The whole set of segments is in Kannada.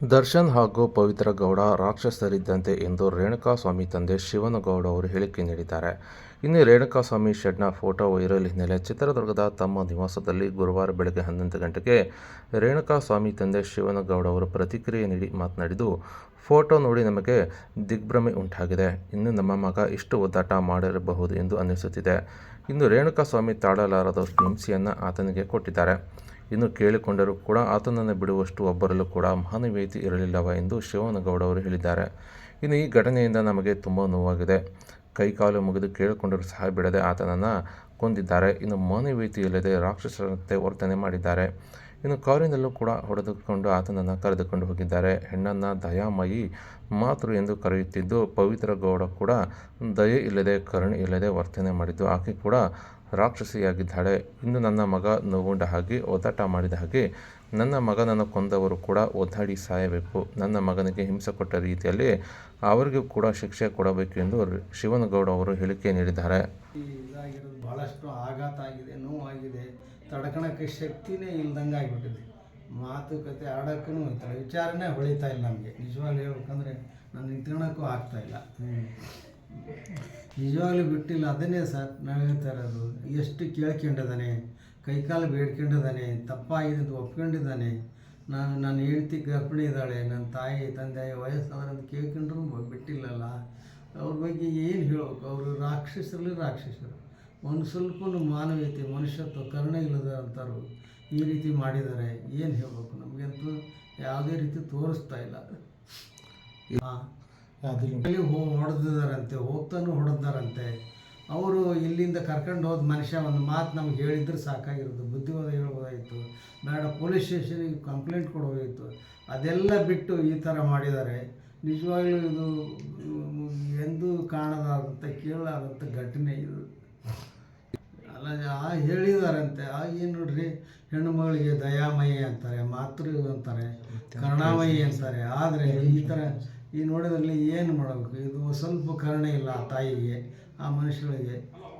ದರ್ಶನ್ ಹಾಗೂ ಪವಿತ್ರ ಗೌಡ ರಾಕ್ಷಸರಿದ್ದಂತೆ ಎಂದು ರೇಣುಕಾ ಸ್ವಾಮಿ ತಂದೆ ಶಿವನಗೌಡ ಅವರು ಹೇಳಿಕೆ ನೀಡಿದ್ದಾರೆ. ಇನ್ನು ರೇಣುಕಾ ಸ್ವಾಮಿ ಶೆಡ್ನ ಫೋಟೋ ವೈರಲ್ ಹಿನ್ನೆಲೆ ಚಿತ್ರದುರ್ಗದ ತಮ್ಮ ನಿವಾಸದಲ್ಲಿ ಗುರುವಾರ ಬೆಳಗ್ಗೆ ಹನ್ನೊಂದು ಗಂಟೆಗೆ ರೇಣುಕಾ ಸ್ವಾಮಿ ತಂದೆ ಶಿವನಗೌಡ ಅವರು ಪ್ರತಿಕ್ರಿಯೆ ನೀಡಿ ಮಾತನಾಡಿದ್ದು, ಫೋಟೋ ನೋಡಿ ನಮಗೆ ದಿಗ್ಭ್ರಮೆ ಉಂಟಾಗಿದೆ. ಇನ್ನು ನಮ್ಮ ಮಗ ಇಷ್ಟು ಒದ್ದಾಟ ಮಾಡಿರಬಹುದು ಎಂದು ಅನ್ನಿಸುತ್ತಿದೆ ಇನ್ನು ರೇಣುಕಾ ಸ್ವಾಮಿ ತಾಳಲಾರದ ಹಿಂಸೆಯನ್ನು ಆತನಿಗೆ ಕೊಟ್ಟಿದ್ದಾರೆ. ಇನ್ನು ಕೇಳಿಕೊಂಡರೂ ಕೂಡ ಆತನನ್ನು ಬಿಡುವಷ್ಟು ಒಬ್ಬರಲ್ಲೂ ಕೂಡ ಮಾನವೀಯತೆ ಇರಲಿಲ್ಲವ ಎಂದು ಶಿವನಗೌಡ ಅವರು ಹೇಳಿದ್ದಾರೆ. ಇನ್ನು ಈ ಘಟನೆಯಿಂದ ನಮಗೆ ತುಂಬ ನೋವಾಗಿದೆ. ಕೈಕಾಲು ಮುಗಿದು ಕೇಳಿಕೊಂಡರೂ ಸಹ ಬಿಡದೆ ಆತನನ್ನು ಕೊಂದಿದ್ದಾರೆ. ಇನ್ನು ಮಾನವೀಯತೆ ಇಲ್ಲದೆ ರಾಕ್ಷಸರಂತೆ ವರ್ತನೆ ಮಾಡಿದ್ದಾರೆ. ಇನ್ನು ಕಾರಿನಲ್ಲೂ ಕೂಡ ಹೊಡೆದುಕೊಂಡು ಆತನನ್ನು ಕರೆದುಕೊಂಡು ಹೋಗಿದ್ದಾರೆ. ಹೆಣ್ಣನ್ನು ದಯಾಮಯಿ ಮಾತೃ ಎಂದು ಕರೆಯುತ್ತಿದ್ದು, ಪವಿತ್ರ ಗೌಡ ಕೂಡ ದಯೆ ಇಲ್ಲದೆ, ಕರುಣೆ ಇಲ್ಲದೆ ವರ್ತನೆ ಮಾಡಿದ್ದು, ಆಕೆ ಕೂಡ ರಾಕ್ಷಸಿಯಾಗಿದ್ದಾಳೆ. ಇನ್ನು ನನ್ನ ಮಗ ನೋವುಂಡ ಹಾಗೆ ಒದ್ದಾಟ ಮಾಡಿದ ಹಾಗೆ ನನ್ನ ಮಗನನ್ನು ಕೊಂದವರು ಕೂಡ ಒದ್ದಾಡಿ ಸಾಯಬೇಕು. ನನ್ನ ಮಗನಿಗೆ ಹಿಂಸೆ ಕೊಟ್ಟ ರೀತಿಯಲ್ಲಿ ಅವರಿಗೂ ಕೂಡ ಶಿಕ್ಷೆ ಕೊಡಬೇಕು ಎಂದು ಶಿವನಗೌಡ ಅವರು ಹೇಳಿಕೆ ನೀಡಿದ್ದಾರೆ. ಭಾಳಷ್ಟು ಆಘಾತ ಆಗಿದೆ, ನೋವಾಗಿದೆ. ತಡ್ಕೊಳಕ್ಕೆ ಶಕ್ತಿನೇ ಇಲ್ದಂಗೆ ಆಗಿಬಿಟ್ಟಿದೆ. ಮಾತುಕತೆ ಆಡೋಕ್ಕೂ ವಿಚಾರನೇ ಹೊಳಿತಾ ಇಲ್ಲ ನಮಗೆ. ನಿಜವಾಗ್ಲೂ ಹೇಳ್ಬೇಕಂದ್ರೆ ನಾನು ಆಗ್ತಾ ಇಲ್ಲ. ನಿಜವಾಗ್ಲೂ ಬಿಟ್ಟಿಲ್ಲ. ಅದನ್ನೇ ಸರ್ ನಾನು ಹೇಳ್ತಾ ಇರೋದು. ಎಷ್ಟು ಕೇಳ್ಕೊಂಡಿದ್ದಾನೆ ಕೈಕಾಲು ಬೇಡ್ಕೊಂಡಿದ್ದಾನೆ ತಪ್ಪಾಗಿದೆ ಅಂತ ಒಪ್ಕೊಂಡಿದ್ದಾನೆ. ನಾನು ನನ್ನ ಹೆಂಡತಿ ಗರ್ಭಿಣಿ ಇದ್ದಾಳೆ ನನ್ನ ತಾಯಿ ತಂದೆ ವಯಸ್ಸಾದ್ರೆ ಅಂತ ಕೇಳ್ಕೊಂಡ್ರು ಬಿಟ್ಟಿಲ್ಲಲ್ಲ. ಅವ್ರ ಬಗ್ಗೆ ಏನು ಹೇಳಬೇಕು? ಅವರು ರಾಕ್ಷಸರಲ್ಲಿ ರಾಕ್ಷಸರು. ಒಂದು ಸ್ವಲ್ಪ ಮಾನವೀಯತೆ ಮನುಷ್ಯತ್ವ ಕರುಣೆ ಇಲ್ಲದ ಅಂತಾರು ಈ ರೀತಿ ಮಾಡಿದ್ದಾರೆ. ಏನು ಹೇಳ್ಬೇಕು? ನಮಗಂತೂ ಯಾವುದೇ ರೀತಿ ತೋರಿಸ್ತಾ ಇಲ್ಲ. ಹಾಂ. ಅಲ್ಲಿ ಹೋ ಹೊಡೆದಿದಾರಂತೆ ಹೋಗ್ತಾನು ಹೊಡೆದಾರಂತೆ ಅವರು ಇಲ್ಲಿಂದ ಕರ್ಕೊಂಡು ಹೋದ ಮನುಷ್ಯ ಒಂದು ಮಾತು ನಮ್ಗೆ ಹೇಳಿದ್ರೆ ಸಾಕಾಗಿರೋದು. ಬುದ್ಧಿವಾದ ಹೇಳ್ಬೋದಾಗಿತ್ತು ಬೇಡ ಪೊಲೀಸ್ ಸ್ಟೇಷನಿಗೆ ಕಂಪ್ಲೇಂಟ್ ಕೊಡೋಗಿತ್ತು ಅದೆಲ್ಲ ಬಿಟ್ಟು ಈ ಥರ ಮಾಡಿದ್ದಾರೆ. ನಿಜವಾಗ್ಲೂ ಇದು ಎಂದೂ ಕಾಣದಾದಂಥ ಕೇಳಲಾದಂಥ ಘಟನೆ ಇದು. ಅಲ್ಲ ಆ ಹೇಳಿದಾರಂತೆ ಆ ಏನು ನೋಡ್ರಿ ಹೆಣ್ಣು ಮಗಳಿಗೆ ದಯಾಮಯಿ ಅಂತಾರೆ ಮಾತೃ ಅಂತಾರೆ ಕರುಣಾಮಯಿ ಅಂತಾರೆ. ಆದರೆ ಈ ಥರ ಈ ನೋಡಿದ್ರಲ್ಲಿ ಏನು ಮಾಡಬೇಕು? ಇದು ಸ್ವಲ್ಪ ಕರುಣೆ ಇಲ್ಲ ಆ ತಾಯಿಗೆ ಆ ಮನುಷ್ಯರಿಗೆ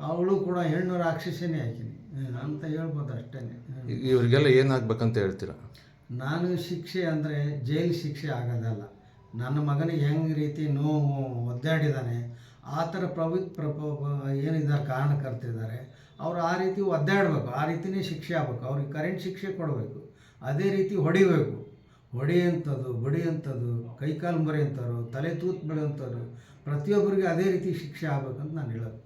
ಅವಳು ಕೂಡ ಹೆಣ್ಣು ರಾಕ್ಷಸನೇ ಹಾಕಿನಿ ಅಂತ ಹೇಳ್ಬೋದು ಅಷ್ಟೇ ಇವರಿಗೆಲ್ಲ ಏನಾಗಬೇಕಂತ ಹೇಳ್ತೀರಾ? ನಾನು ಶಿಕ್ಷೆ ಅಂದರೆ ಜೈಲು ಶಿಕ್ಷೆ ಆಗೋದಲ್ಲ. ನನ್ನ ಮಗನಿಗೆ ಹೆಂಗೆ ರೀತಿ ನೋವು ಒದ್ದಾಡಿದ್ದಾನೆ ಆ ಥರ ಪ್ರವಿ ಪ್ರಪ ಏನಿದ್ದಾರೆ ಕಾರಣಕರ್ತಿದ್ದಾರೆ ಅವ್ರು ಆ ರೀತಿ ಒದ್ದಾಡಬೇಕು ಆ ರೀತಿನೇ ಶಿಕ್ಷೆ ಆಗ್ಬೇಕು. ಅವ್ರಿಗೆ ಕರೆಂಟ್ ಶಿಕ್ಷೆ ಕೊಡಬೇಕು. ಅದೇ ರೀತಿ ಹೊಡಿಬೇಕು. ಹೊಡೆಯಂಥದ್ದು ಬಡಿಯಂಥದ್ದು ಕೈಕಾಲು ಮರೆಯಂಥವ್ರು ತಲೆ ತೂತು ಬೆಳೆಯಂಥವ್ರು ಪ್ರತಿಯೊಬ್ಬರಿಗೆ ಅದೇ ರೀತಿ ಶಿಕ್ಷೆ ಆಗ್ಬೇಕಂತ ನಾನು ಹೇಳೋದು.